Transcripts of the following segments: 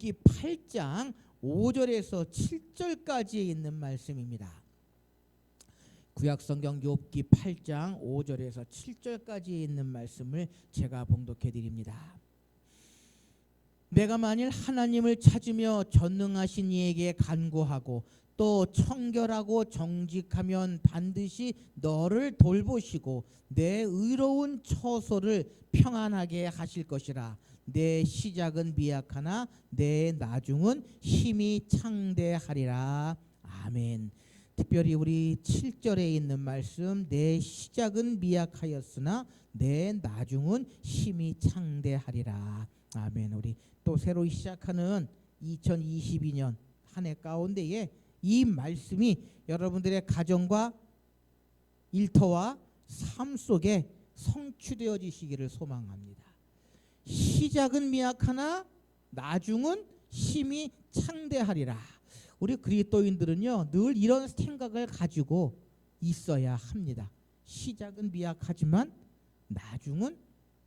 욥기 8장 5절에서 7절까지에 있는 말씀입니다. 구약성경 욥기 8장 5절에서 7절까지에 있는 말씀을 제가 봉독해 드립니다. 내가 만일 하나님을 찾으며 전능하신 이에게 간구하고 또 청결하고 정직하면 반드시 너를 돌보시고 내 의로운 처소를 평안하게 하실 것이라 내 시작은 미약하나 내 나중은 힘이 창대하리라 아멘. 특별히 우리 7절에 있는 말씀 내 시작은 미약하였으나 내 나중은 힘이 창대하리라 아멘. 우리 또 새로 시작하는 2022년 한 해 가운데에 이 말씀이 여러분들의 가정과 일터와 삶 속에 성취되어지시기를 소망합니다. 시작은 미약하나 나중은 힘이 창대하리라. 우리 그리스도인들은요 늘 이런 생각을 가지고 있어야 합니다. 시작은 미약하지만 나중은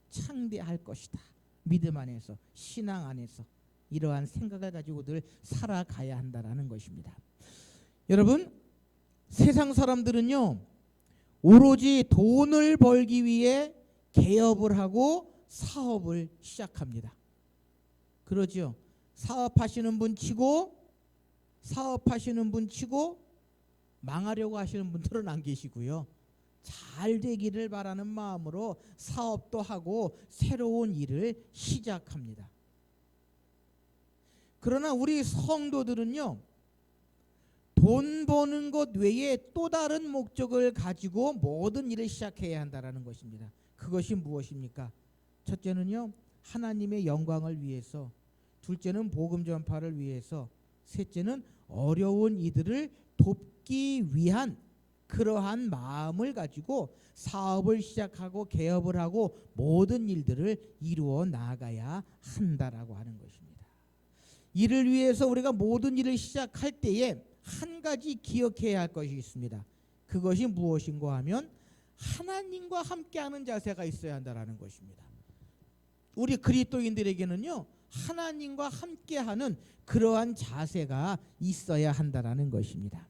창대할 것이다. 믿음 안에서 신앙 안에서 이러한 생각을 가지고 늘 살아가야 한다라는 것입니다. 여러분 세상 사람들은요 오로지 돈을 벌기 위해 개업을 하고 사업을 시작합니다. 그러죠. 사업하시는 분 치고 사업하시는 분 치고 망하려고 하시는 분들은 안 계시고요. 잘 되기를 바라는 마음으로 사업도 하고 새로운 일을 시작합니다. 그러나 우리 성도들은요. 돈 버는 것 외에 또 다른 목적을 가지고 모든 일을 시작해야 한다라는 것입니다. 그것이 무엇입니까? 첫째는요. 하나님의 영광을 위해서, 둘째는 복음 전파를 위해서, 셋째는 어려운 이들을 돕기 위한 그러한 마음을 가지고 사업을 시작하고 개업을 하고 모든 일들을 이루어 나가야 한다라고 하는 것입니다. 이를 위해서 우리가 모든 일을 시작할 때에 한 가지 기억해야 할 것이 있습니다. 그것이 무엇인가 하면 하나님과 함께하는 자세가 있어야 한다라는 것입니다. 우리 그리스도인들에게는요 하나님과 함께하는 그러한 자세가 있어야 한다라는 것입니다.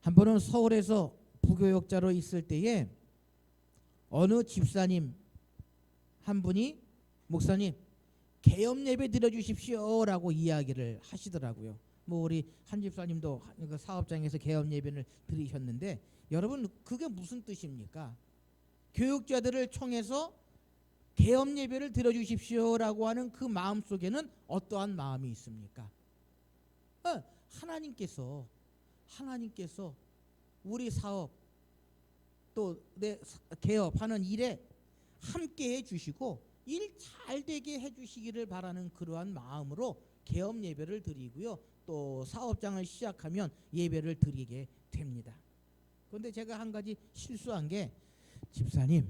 한 번은 서울에서 부교역자로 있을 때에 어느 집사님 한 분이 목사님 개업 예배 드려 주십시오라고 이야기를 하시더라고요. 뭐 우리 한 집사님도 그 사업장에서 개업 예배를 드리셨는데 여러분 그게 무슨 뜻입니까? 교육자들을 총해서 개업 예배를 드려 주십시오라고 하는 그 마음 속에는 어떠한 마음이 있습니까? 어, 하나님께서 하나님께서 우리 사업 또 내 개업하는 일에 함께 해 주시고 일 잘 되게 해 주시기를 바라는 그러한 마음으로 개업 예배를 드리고요. 또 사업장을 시작하면 예배를 드리게 됩니다. 그런데 제가 한 가지 실수한 게 집사님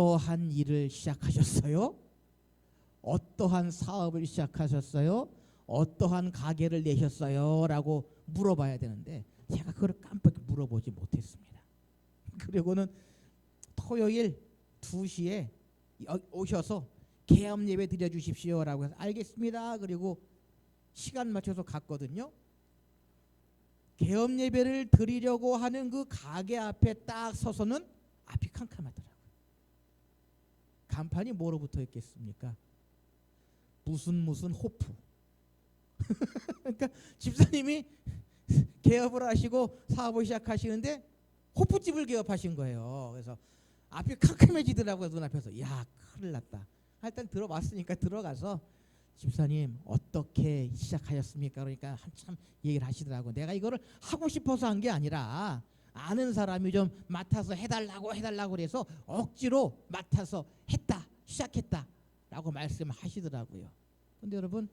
어떠한 일을 시작하셨어요? 어떠한 사업을 시작하셨어요? 어떠한 가게를 내셨어요? 라고 물어봐야 되는데 제가 그걸 깜빡 물어보지 못했습니다. 그리고는 토요일 2시에 오셔서 개업 예배 드려 주십시오라고 해서 알겠습니다. 그리고 시간 맞춰서 갔거든요. 개업 예배를 드리려고 하는 그 가게 앞에 딱 서서는 앞이 캄캄하더라고요. 간판이 뭐로 붙어 있겠습니까? 무슨 무슨 호프. 그러니까 집사님이 개업을 하시고 사업을 시작하시는데 호프집을 개업하신 거예요. 그래서 앞이 캄캄해지더라고요 눈앞에서. 야 큰일 났다. 일단 들어봤으니까 들어가서 집사님 어떻게 시작하셨습니까? 그러니까 한참 얘기를 하시더라고. 내가 이거를 하고 싶어서 한 게 아니라 아는 사람이 좀 맡아서 해달라고 해달라고 그래서 억지로 맡아서 했다 시작했다라고 말씀하시더라고요. 근데 여러분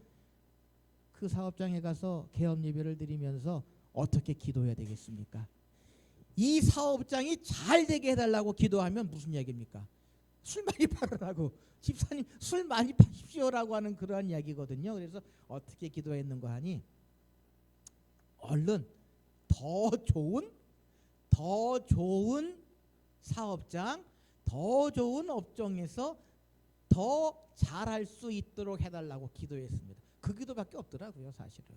그 사업장에 가서 개업 예배를 드리면서 어떻게 기도해야 되겠습니까? 이 사업장이 잘 되게 해달라고 기도하면 무슨 얘기입니까? 술 많이 팔으라고 집사님 술 많이 파십시오라고 하는 그러한 이야기거든요. 그래서 어떻게 기도했는가 하니 얼른 더 좋은 더 좋은 사업장, 더 좋은 업종에서 더더 잘할 수 있도록 해달라고 기도했습니다. 그 기도밖에 없더라고요, 사실은.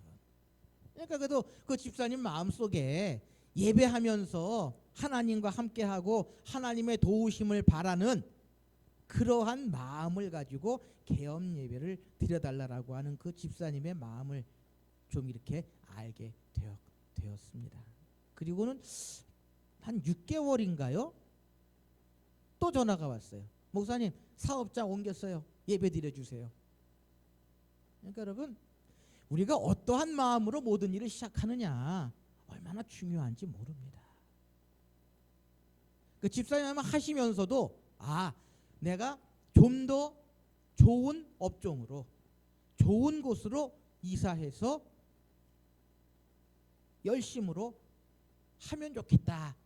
그러니까 그래도 그 집사님 마음 속에 예배하면서 하나님과 함께하고 하나님의 도우심을 바라는 그러한 마음을 가지고 개업 예배를 드려달라고 하는 그 집사님의 마음을 좀 이렇게 알게 되었, 되었습니다. 그리고는 한 6개월인가요? 또 전화가 왔어요. 목사님 사업장 옮겼어요. 예배 드려 주세요. 그러니까 여러분 우리가 어떠한 마음으로 모든 일을 시작하느냐 얼마나 중요한지 모릅니다. 그 집사님 하시면서도 아 내가 좀 더 좋은 업종으로 좋은 곳으로 이사해서 열심으로 하면 좋겠다.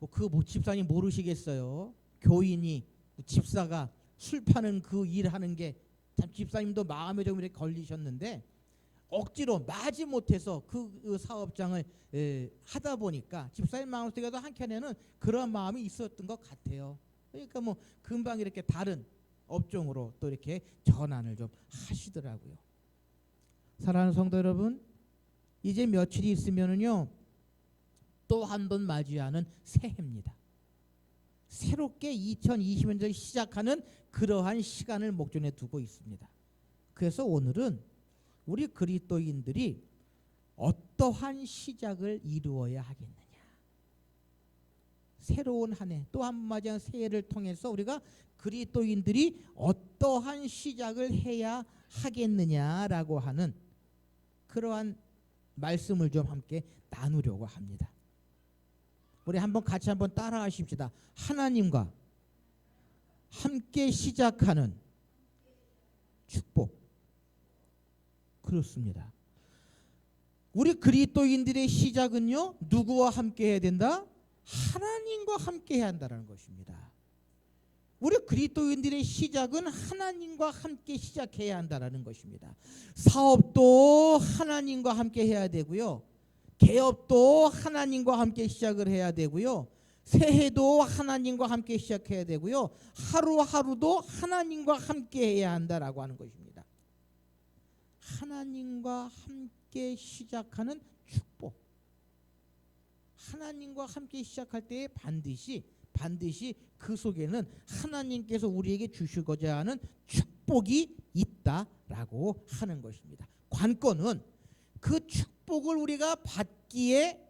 뭐그뭐 집사님 모르시겠어요. 교인이 집사가 술 파는 그 일하는 게 참 집사님도 마음에 좀 이렇게 걸리셨는데 억지로 마지 못해서 그, 그 사업장을 에, 하다 보니까 집사님 마음속에도 한켠에는 그런 마음이 있었던 것 같아요. 그러니까 뭐 금방 이렇게 다른 업종으로 또 이렇게 전환을 좀 하시더라고요. 사랑하는 성도 여러분, 이제 며칠이 있으면은요 또 한 번 맞이하는 새해입니다. 새롭게 2020년을 시작하는 그러한 시간을 목전에 두고 있습니다. 그래서 오늘은 우리 그리스도인들이 어떠한 시작을 이루어야 하겠느냐. 새로운 한 해, 또한번 맞이한 새해를 통해서 우리가 그리스도인들이 어떠한 시작을 해야 하겠느냐라고 하는 그러한 말씀을 좀 함께 나누려고 합니다. 우리 한번 같이 한번 따라하십시다. 하나님과 함께 시작하는 축복. 그렇습니다. 우리 그리스도인들의 시작은요 누구와 함께 해야 된다? 하나님과 함께 해야 한다는 것입니다. 우리 그리스도인들의 시작은 하나님과 함께 시작해야 한다는 것입니다. 사업도 하나님과 함께 해야 되고요. 개업도 하나님과 함께 시작을 해야 되고요. 새해도 하나님과 함께 시작해야 되고요. 하루하루도 하나님과 함께 해야 한다라고 하는 것입니다. 하나님과 함께 시작하는 축복. 하나님과 함께 시작할 때에 반드시 반드시 그 속에는 하나님께서 우리에게 주시고자 하는 축복이 있다라고 하는 것입니다. 관건은 그 축 복을 우리가 받기에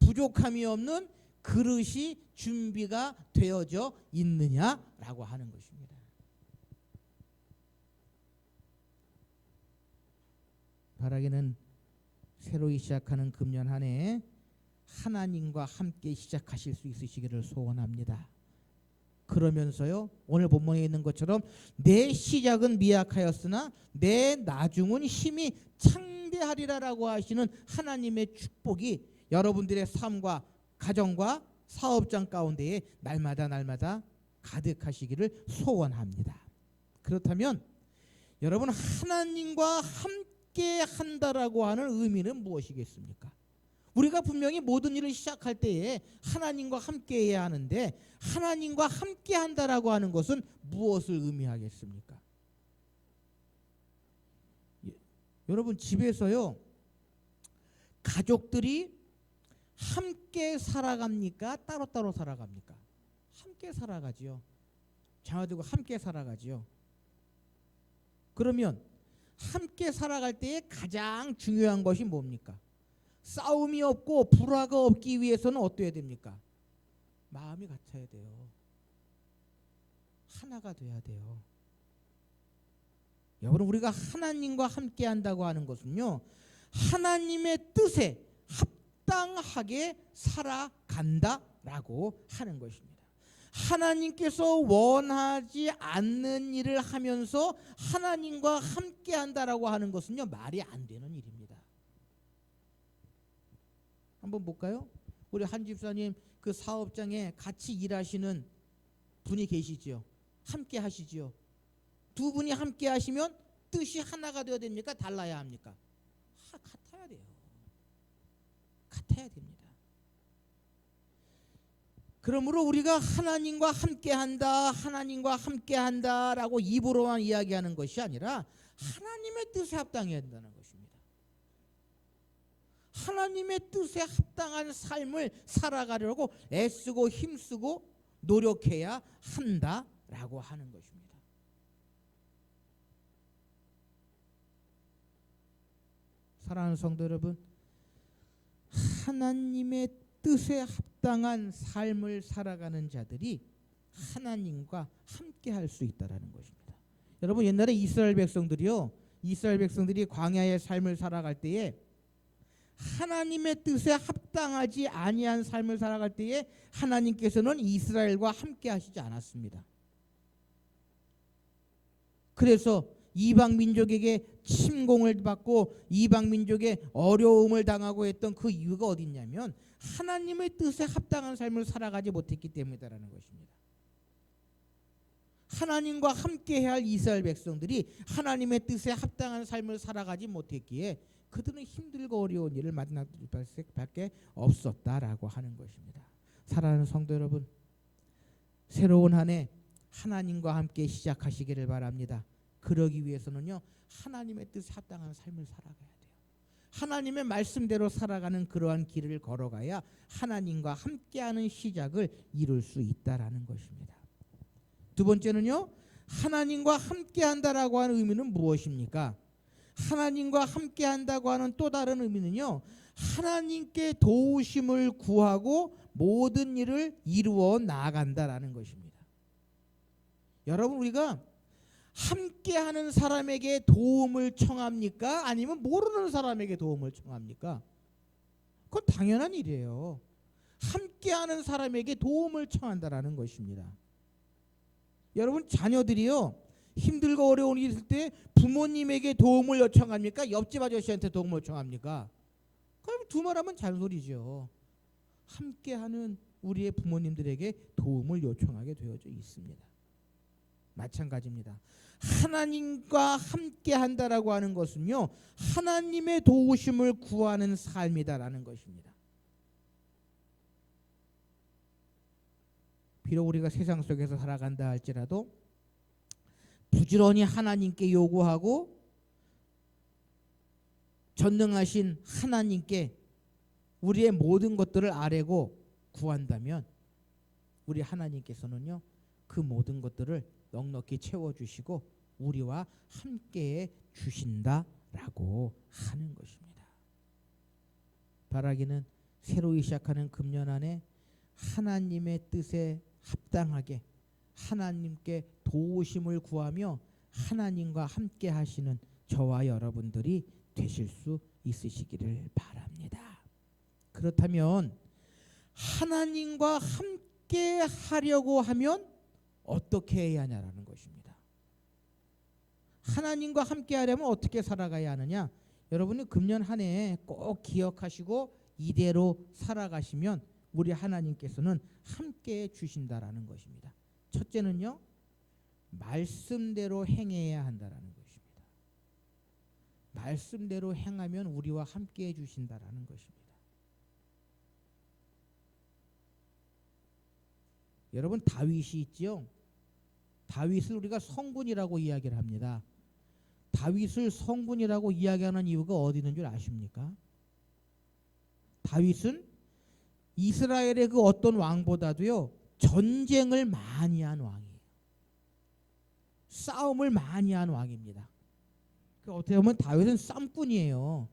부족함이 없는 그릇이 준비가 되어져 있느냐라고 하는 것입니다. 바라기는 새로이 시작하는 금년 한 해 하나님과 함께 시작하실 수 있으시기를 소원합니다. 그러면서요 오늘 본문에 있는 것처럼 내 시작은 미약하였으나 내 나중은 힘이 창 대하리라라고 하시는 하나님의 축복이 여러분들의 삶과 가정과 사업장 가운데에 날마다 날마다 가득하시기를 소원합니다. 그렇다면 여러분 하나님과 함께 한다라고 하는 의미는 무엇이겠습니까? 우리가 분명히 모든 일을 시작할 때에 하나님과 함께 해야 하는데 하나님과 함께 한다라고 하는 것은 무엇을 의미하겠습니까? 예, 여러분 집에서요 가족들이 함께 살아갑니까? 따로따로 살아갑니까? 함께 살아가지요. 자녀들과 함께 살아가지요. 그러면 함께 살아갈 때에 가장 중요한 것이 뭡니까? 싸움이 없고 불화가 없기 위해서는 어떠해야 됩니까? 마음이 같아야 돼요. 하나가 돼야 돼요. 여러분 우리가 하나님과 함께 한다고 하는 것은요. 하나님의 뜻에 합당하게 살아간다라고 하는 것입니다. 하나님께서 원하지 않는 일을 하면서 하나님과 함께 한다라고 하는 것은요. 말이 안 되는 일입니다. 한번 볼까요? 우리 한 집사님 그 사업장에 같이 일하시는 분이 계시지요. 함께 하시지요. 두 분이 함께 하시면 뜻이 하나가 되어야 됩니까? 달라야 합니까? 하, 같아야 돼요. 같아야 됩니다. 그러므로 우리가 하나님과 함께 한다, 하나님과 함께 한다라고 입으로만 이야기하는 것이 아니라 하나님의 뜻에 합당해야 된다는 것입니다. 하나님의 뜻에 합당한 삶을 살아가려고 애쓰고 힘쓰고 노력해야 한다라고 하는 것입니다. 사랑하는 성도 여러분, 하나님의 뜻에 합당한 삶을 살아가는 자들이 하나님과 함께 할 수 있다라는 것입니다. 여러분 옛날에 이스라엘 백성들이요. 이스라엘 백성들이 광야의 삶을 살아갈 때에 하나님의 뜻에 합당하지 아니한 삶을 살아갈 때에 하나님께서는 이스라엘과 함께 하시지 않았습니다. 그래서 이방 민족에게 침공을 받고 이방 민족의 어려움을 당하고 했던 그 이유가 어디 있냐면 하나님의 뜻에 합당한 삶을 살아가지 못했기 때문이다라는 것입니다. 하나님과 함께해야 할 이스라엘 백성들이 하나님의 뜻에 합당한 삶을 살아가지 못했기에 그들은 힘들고 어려운 일을 만날 수밖에 없었다라고 하는 것입니다. 사랑하는 성도 여러분, 새로운 한 해 하나님과 함께 시작하시기를 바랍니다. 그러기 위해서는요 하나님의 뜻에 합당한 삶을 살아가야 돼요. 하나님의 말씀대로 살아가는 그러한 길을 걸어가야 하나님과 함께하는 시작을 이룰 수 있다라는 것입니다. 두 번째는요 하나님과 함께한다라고 하는 의미는 무엇입니까? 하나님과 함께한다고 하는 또 다른 의미는요 하나님께 도우심을 구하고 모든 일을 이루어 나아간다라는 것입니다. 여러분 우리가 함께하는 사람에게 도움을 청합니까? 아니면 모르는 사람에게 도움을 청합니까? 그건 당연한 일이에요. 함께하는 사람에게 도움을 청한다라는 것입니다. 여러분 자녀들이요 힘들고 어려운 일이 있을 때 부모님에게 도움을 요청합니까? 옆집 아저씨한테 도움을 요청합니까? 그럼 두 말하면 잔소리죠. 함께하는 우리의 부모님들에게 도움을 요청하게 되어져 있습니다. 마찬가지입니다. 하나님과 함께 한다라고 하는 것은요. 하나님의 도우심을 구하는 삶이다라는 것입니다. 비록 우리가 세상 속에서 살아간다 할지라도 부지런히 하나님께 요구하고 전능하신 하나님께 우리의 모든 것들을 아뢰고 구한다면 우리 하나님께서는요 그 모든 것들을 넉넉히 채워주시고 우리와 함께해 주신다라고 하는 것입니다. 바라기는 새로이 시작하는 금년 안에 하나님의 뜻에 합당하게 하나님께 도우심을 구하며 하나님과 함께 하시는 저와 여러분들이 되실 수 있으시기를 바랍니다. 그렇다면 하나님과 함께 하려고 하면 어떻게 해야 하냐라는 것입니다. 하나님과 함께 하려면 어떻게 살아가야 하느냐? 여러분이 금년 한 해 꼭 기억하시고 이대로 살아가시면 우리 하나님께서는 함께 주신다라는 것입니다. 첫째는요. 말씀대로 행해야 한다라는 것입니다. 말씀대로 행하면 우리와 함께 해 주신다라는 것입니다. 여러분 다윗이 있죠. 다윗을 우리가 성군이라고 이야기를 합니다. 다윗을 성군이라고 이야기하는 이유가 어디 있는 줄 아십니까? 다윗은 이스라엘의 그 어떤 왕보다도요 전쟁을 많이 한 왕이에요. 싸움을 많이 한 왕입니다. 그 어떻게 보면 다윗은 쌈꾼이에요.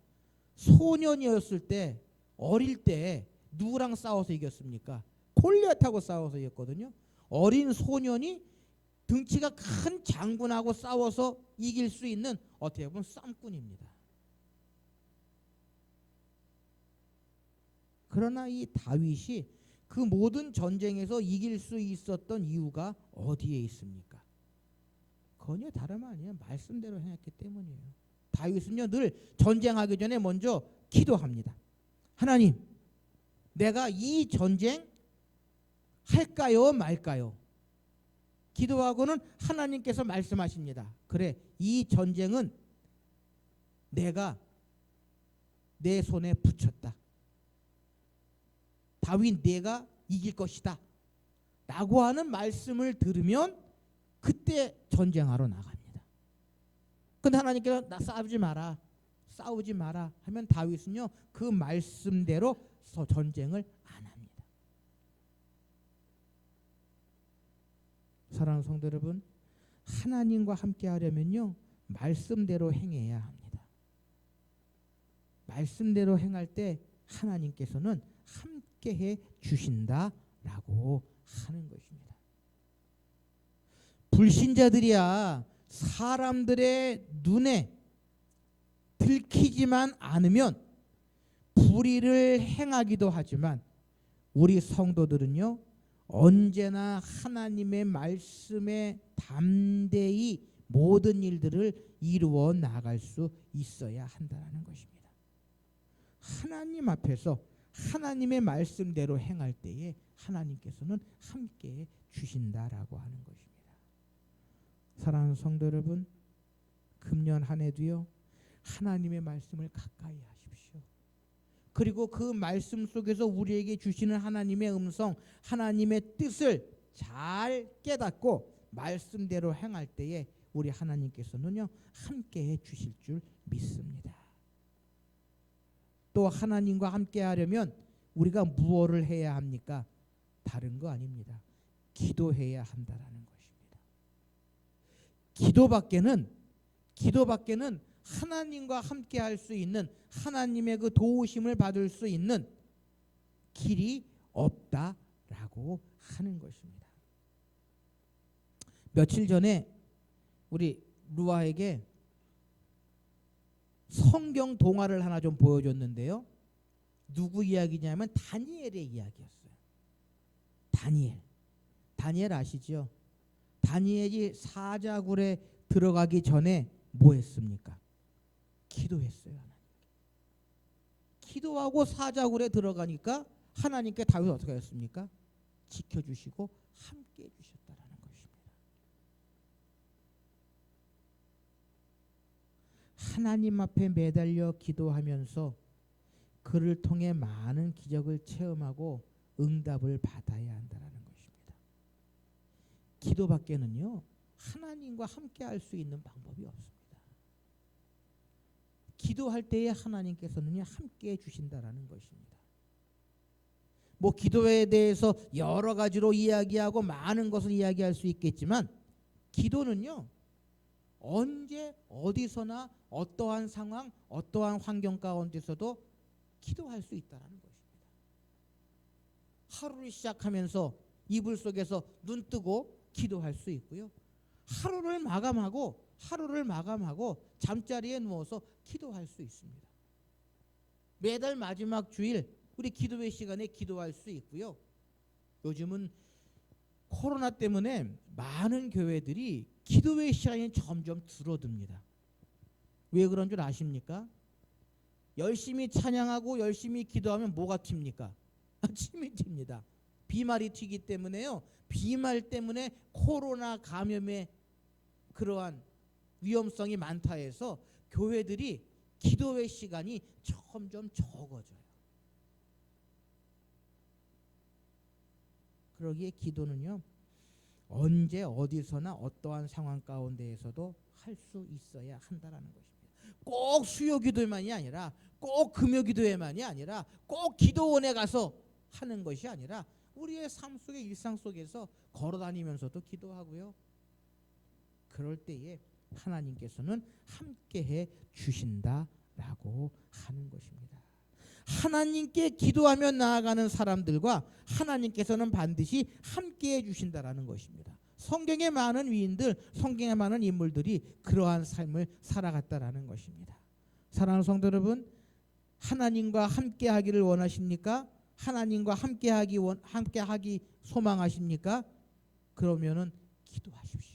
소년이었을 때 어릴 때 누구랑 싸워서 이겼습니까? 골리앗하고 싸워서 이겼거든요. 어린 소년이 등치가 큰 장군하고 싸워서 이길 수 있는 어떻게 보면 쌈꾼입니다. 그러나 이 다윗이 그 모든 전쟁에서 이길 수 있었던 이유가 어디에 있습니까? 전혀 다름 아니에요. 말씀대로 행했기 때문이에요. 다윗은요 늘 전쟁하기 전에 먼저 기도합니다. 하나님, 내가 이 전쟁 할까요, 말까요? 기도하고는 하나님께서 말씀하십니다. 그래, 이 전쟁은 내가 내 손에 붙였다. 다윗 내가 이길 것이다. 라고 하는 말씀을 들으면 그때 전쟁하러 나갑니다. 근데 하나님께서 나 싸우지 마라. 싸우지 마라 하면 다윗은요 그 말씀대로 서- 전쟁을 안 합니다. 사랑하는 성도 여러분, 하나님과 함께 하려면요 말씀대로 행해야 합니다. 말씀대로 행할 때 하나님께서는 함께 해 주신다라고 하는 것입니다. 불신자들이야 사람들의 눈에 들키지만 않으면 불의를 행하기도 하지만 우리 성도들은요 언제나 하나님의 말씀에 담대히 모든 일들을 이루어 나갈 수 있어야 한다는 것입니다. 하나님 앞에서 하나님의 말씀대로 행할 때에 하나님께서는 함께 주신다라고 하는 것입니다. 사랑하는 성도 여러분, 금년 한 해도요 하나님의 말씀을 가까이 하십시오. 그리고 그 말씀 속에서 우리에게 주시는 하나님의 음성, 하나님의 뜻을 잘 깨닫고 말씀대로 행할 때에 우리 하나님께서는요 함께 해 주실 줄 믿습니다. 또 하나님과 함께 하려면 우리가 무엇을 해야 합니까? 다른 거 아닙니다. 기도해야 한다라는 것입니다. 기도밖에는 기도밖에는 하나님과 함께 할 수 있는 하나님의 그 도우심을 받을 수 있는 길이 없다라고 하는 것입니다. 며칠 전에 우리 루아에게 성경 동화를 하나 좀 보여줬는데요. 누구 이야기냐면 다니엘의 이야기였어요. 다니엘. 다니엘 아시죠? 다니엘이 사자굴에 들어가기 전에 뭐 했습니까? 기도했어요. 하나님. 기도하고 사자굴에 들어가니까 하나님께 다윗 어떻게 했습니까? 지켜주시고 함께 해주셨다라는 것입니다. 하나님 앞에 매달려 기도하면서 그를 통해 많은 기적을 체험하고 응답을 받아야 한다라는 것입니다. 기도밖에는요 하나님과 함께 할 수 있는 방법이 없습니다. 기도할 때에 하나님께서는 함께 해 주신다라는 것입니다. 뭐 기도에 대해서 여러 가지로 이야기하고 많은 것을 이야기할 수 있겠지만 기도는요 언제 어디서나 어떠한 상황 어떠한 환경 가운데서도 기도할 수 있다라는 것입니다. 하루를 시작하면서 이불 속에서 눈 뜨고 기도할 수 있고요. 하루를 마감하고 하루를 마감하고 잠자리에 누워서 기도할 수 있습니다. 매달 마지막 주일 우리 기도회 시간에 기도할 수 있고요. 요즘은 코로나 때문에 많은 교회들이 기도회 시간이 점점 줄어듭니다. 왜 그런 줄 아십니까? 열심히 찬양하고 열심히 기도하면 뭐가 튑니까? 침이 튑니다. 비말이 튀기 때문에요. 비말 때문에 코로나 감염의 그러한 위험성이 많다 해서 교회들이 기도회 시간이 점점 적어져요. 그러기에 기도는요. 언제 어디서나 어떠한 상황 가운데에서도 할 수 있어야 한다라는 것입니다. 꼭 수요 기도만이 아니라 꼭 금요 기도회만이 아니라 꼭 기도원에 가서 하는 것이 아니라 우리의 삶 속의 일상 속에서 걸어 다니면서도 기도하고요. 그럴 때에 하나님께서는 함께해 주신다라고 하는 것입니다. 하나님께 기도하며 나아가는 사람들과 하나님께서는 반드시 함께해 주신다라는 것입니다. 성경에 많은 위인들, 성경에 많은 인물들이 그러한 삶을 살아갔다라는 것입니다. 사랑하는 성도 여러분, 하나님과 함께하기를 원하십니까? 하나님과 함께하기 원 함께하기 소망하십니까? 그러면은 기도하십시오.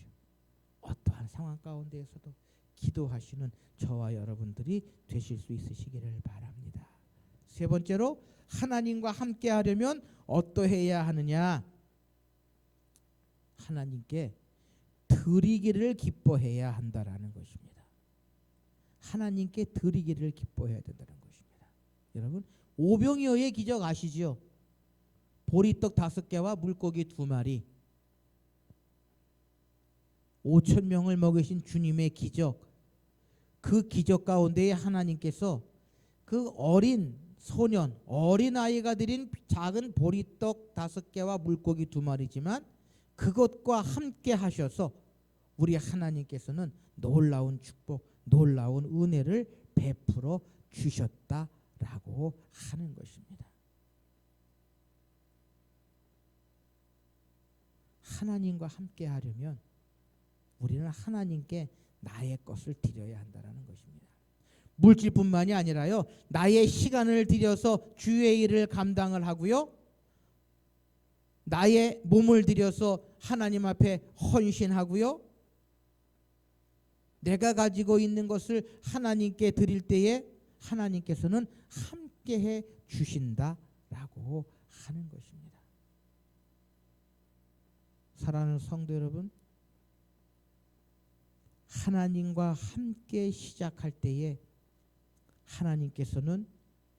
상황 가운데에서도 기도하시는 저와 여러분들이 되실 수 있으시기를 바랍니다. 세 번째로 하나님과 함께 하려면 어떠해야 하느냐? 하나님께 드리기를 기뻐해야 한다라는 것입니다. 하나님께 드리기를 기뻐해야 된다는 것입니다. 여러분 오병이어의 기적 아시죠? 보리떡 다섯 개와 물고기 두 마리 5천 명을 먹이신 주님의 기적 그 기적 가운데에 하나님께서 그 어린 소년 어린 아이가 드린 작은 보리떡 다섯 개와 물고기 두 마리지만 그것과 함께 하셔서 우리 하나님께서는 놀라운 축복 놀라운 은혜를 베풀어 주셨다라고 하는 것입니다. 하나님과 함께 하려면 우리는 하나님께 나의 것을 드려야 한다라는 것입니다. 물질뿐만이 아니라요. 나의 시간을 들여서 주의 일을 감당을 하고요. 나의 몸을 들여서 하나님 앞에 헌신하고요. 내가 가지고 있는 것을 하나님께 드릴 때에 하나님께서는 함께 해 주신다라고 하는 것입니다. 사랑하는 성도 여러분, 하나님과 함께 시작할 때에 하나님께서는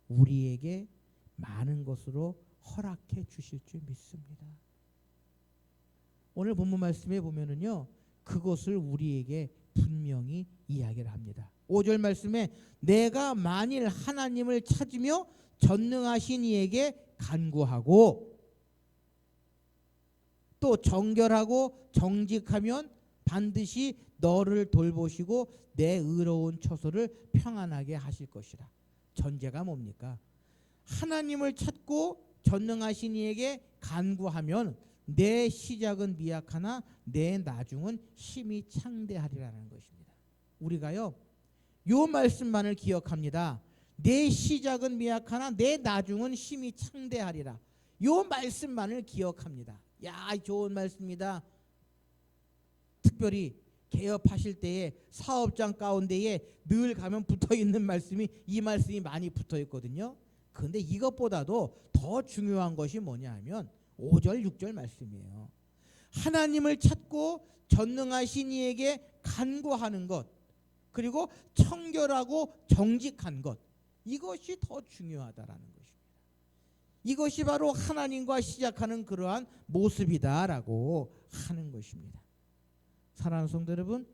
우리에게 많은 것으로 허락해 주실 줄 믿습니다. 오늘 본문 말씀에 보면은요. 그것을 우리에게 분명히 이야기를 합니다. 5절 말씀에 내가 만일 하나님을 찾으며 전능하신 이에게 간구하고 또 정결하고 정직하면 반드시 너를 돌보시고 내 의로운 처소를 평안하게 하실 것이라. 전제가 뭡니까? 하나님을 찾고 전능하신 이에게 간구하면 내 시작은 미약하나 내 나중은 심히 창대하리라는 것입니다. 우리가요. 요 말씀만을 기억합니다. 내 시작은 미약하나 내 나중은 심히 창대하리라. 요 말씀만을 기억합니다. 야, 좋은 말씀입니다. 특별히 개업하실 때에 사업장 가운데에 늘 가면 붙어 있는 말씀이 이 말씀이 많이 붙어 있거든요. 그런데 이것보다도 더 중요한 것이 뭐냐 하면 5절 6절 말씀이에요. 하나님을 찾고 전능하신 이에게 간구하는 것 그리고 청결하고 정직한 것 이것이 더 중요하다라는 것입니다. 이것이 바로 하나님과 시작하는 그러한 모습이다라고 하는 것입니다. 사랑하는 성도 여러분,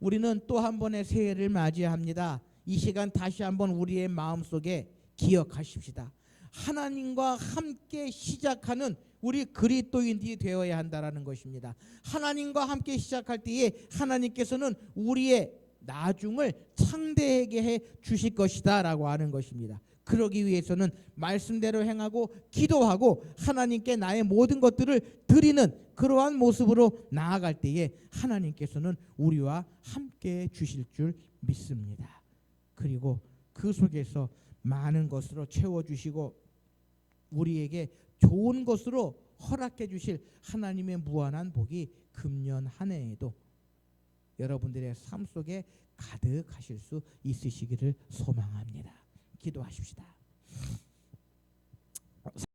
우리는 또 한 번의 새해를 맞이합니다. 이 시간 다시 한번 우리의 마음속에 기억하십시다. 하나님과 함께 시작하는 우리 그리스도인이 되어야 한다라는 것입니다. 하나님과 함께 시작할 때에 하나님께서는 우리의 나중을 창대하게 해 주실 것이다라고 하는 것입니다. 그러기 위해서는 말씀대로 행하고 기도하고 하나님께 나의 모든 것들을 드리는 그러한 모습으로 나아갈 때에 하나님께서는 우리와 함께 주실 줄 믿습니다. 그리고 그 속에서 많은 것으로 채워 주시고 우리에게 좋은 것으로 허락해 주실 하나님의 무한한 복이 금년 한 해에도 여러분들의 삶 속에 가득하실 수 있으시기를 소망합니다. 기도하십시다.